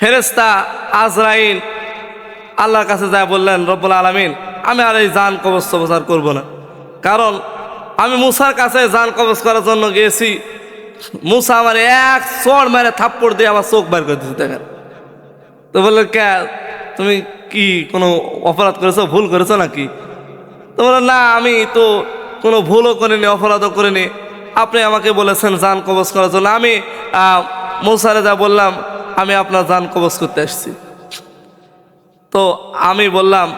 ফেরেস্তা আজরাইল আল্লাহর কাছে যায় বললেন, রব্বুল আলমিন, আমি আর এই জান কবচ প্রচার করব না। কারণ আমি মুসার কাছে জান কবচ করার জন্য গিয়েছি। মুসা আমার এক চড় মেরে থাপ্পড় দিয়ে আমার চোখ বের করে দিতে দেখেন। তো বললেন কে? তুমি কি কোনো অপরাধ করেছ? ভুল করেছ নাকি? তো বললেন না, আমি তো কোনো ভুলও করিনি, অপরাধও করিনি। আপনি আমাকে বলেছেন জান কবচ করার জন্য। আমি মৌসারে যা বললাম আমি আপনার জান কবচ করতে এসেছি তো আমি বললাম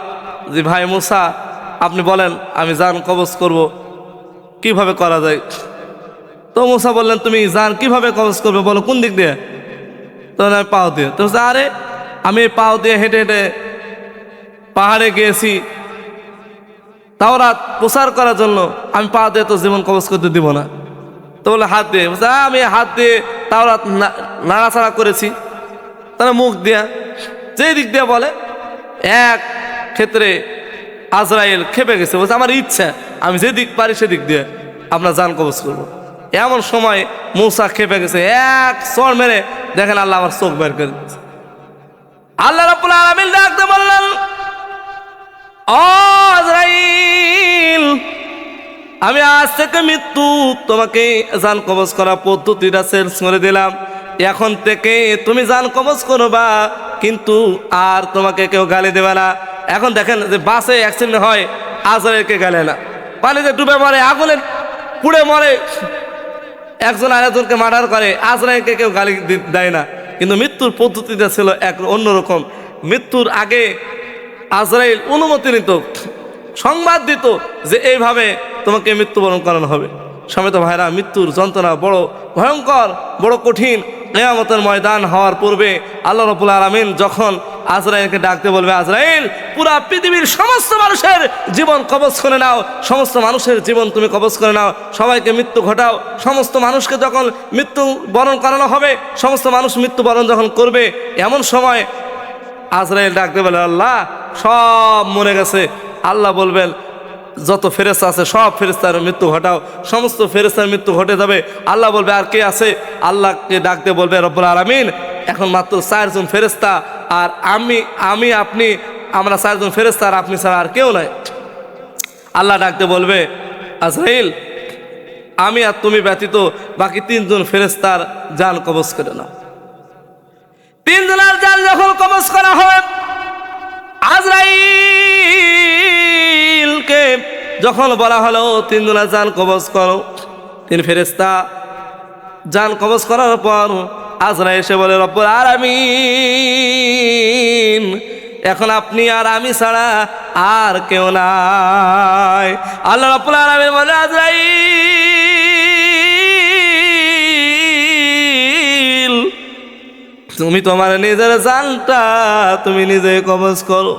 যে ভাই মুসা আপনি বলেন আমি জান কবচ করব। কীভাবে করা যায়? তো মুসা বললেন তুমি জান কীভাবে কবচ করবে বলো কোন দিক দিয়ে? তো আমি পাও দিয়ে তো আরে আমি পাও দিয়ে হেঁটে হেঁটে পাহাড়ে গিয়েছি। তাও রাত প্রচার করার জন্য আমি পা দিয়ে তো জীবন কবচ করতে দিব না। তো বলে হাত দিয়ে। বলছে, আমি হাত দিয়ে তাওরাত না- নাড়াচাড়া করেছি। তারা মুখ দিয়া যে দিক দিয়ে বলে, এক ক্ষেত্রে আজরাইল খেপে গেছে, বলছে, আমার ইচ্ছা, আমি যে দিক পারি সেদিক দিয়ে আপনার জান কবচ করব। এমন সময় মৌসা খেপে গেছে, এক চর মেরে দেখেন আল্লাহ আমার চোখ বের করে দিয়েছে। আল্লাহ রাব্বুল আলামিন ডাকতে বললেন আমি আজ থেকে মৃত্যু, তোমাকে জান কবজ করা পদ্ধতিটা চেঞ্জ করে দিলাম। এখন থেকে তুমি জান কবজ করবা, কিন্তু আর তোমাকে কেউ গালি দেবে না। এখন দেখেন যে বাসে অ্যাক্সিডেন্ট হয় আজরাইলকে গালে না। পানিতে ডুবে মরে, আগুনে পুড়ে মরে একজন আরেকজনকে মার্ডার করে আজরাইলকে কেউ গালি দেয় না। কিন্তু মৃত্যুর পদ্ধতিটা ছিল এক অন্যরকম। মৃত্যুর আগে আজরাইল অনুমতি নিত, সংবাদ দিত যে এইভাবে তোমাকে মৃত্যুবরণ করানো হবে। সমেত ভাইরা, মৃত্যুর যন্ত্রণা বড় ভয়ঙ্কর, বড় কঠিন। নেয়ামতের ময়দান হওয়ার পূর্বে আল্লাহ রবুল আলমিন যখন আজরাইলকে ডাকতে বলবে, আজরাইল, পুরা পৃথিবীর সমস্ত মানুষের জীবন কবজ করে নাও, সমস্ত মানুষের জীবন তুমি কবজ করে নাও, সবাইকে মৃত্যু ঘটাও, সমস্ত মানুষকে যখন মৃত্যু বরণ করানো হবে, সমস্ত মানুষ মৃত্যুবরণ যখন করবে, এমন সময় আজরাইল ডাকতে বলে, আল্লাহ, সব মরে গেছে। আল্লাহ বলবেন যত ফেরেস্তা আছে, সব ফেরেস্তার মৃত্যু ঘটাও। সমস্ত ফেরেস্তার মৃত্যু ঘটে যাবে। আল্লাহ বলবে, আর কে আছে? আল্লাহকে ডাকতে বলবে, রব্বুল আলমিন। এখন মাত্র চারজন ফেরেস্তা আর আমি আমি, আপনি, আমরা চারজন ফেরেস্তা আর আপনি ছাড়া আর কেউ নাই। আল্লাহ ডাকতে বলবে, আজরাইল, আমি আর তুমি ব্যতীত বাকি তিনজন ফেরেস্তার জান কবজ করে নাও। তিনজনের জান যখন কবজ করা হয় আজরাইলকে যখন বলা হলো তিনজনের জান কবজ করো। তিন ফেরেস্তা জান কবজ করার পর আজরা এসে বলে, রব্বুল আমি এখন আপনি আর আমি ছাড়া আর কেউ নাই। আল্লাহ রব্বুল আলামিন বলে, আজরাইল, তুমি তোমার নিজের জানটা তুমি নিজে কবজ করো।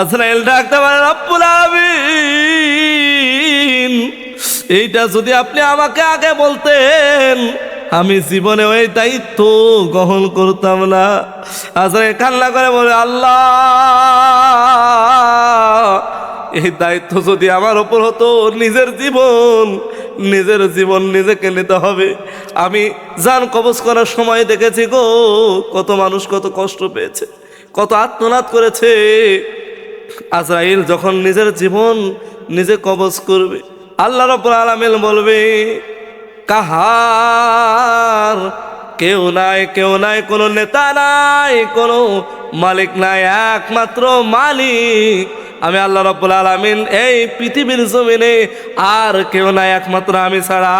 আজরাইল ডাকতে পারে, রব্বুল আলামিন, এইটা যদি আপনি আমাকে আগে বলতেন, আমি জীবনে ওই দায়িত্ব গ্রহণ করতাম না। আজরাইল কান্না করে বলে, আল্লাহ, এই দায়িত্ব যদি আমার ওপর হতো, নিজের জীবন নিজের জীবন নিজেকে নিতে হবে। আমি যান কবজ করার সময় দেখেছি গো, কত মানুষ কত কষ্ট পেয়েছে। কত আত্মনাদ করেছে। আজরাইল যখন নিজের জীবন নিজে কবজ করবে, আল্লাহ রব্বুল আলামিন বলবে, কাহার? কেউ নাই কেউ নাই, কোনো নেতা নাই, কোনো মালিক নাই, একমাত্র মালিক। আমি আল্লাহ রব্বুল আলামিন এই পৃথিবীর জমিনে আর কেউ নাই, একমাত্র আমি ছাড়া।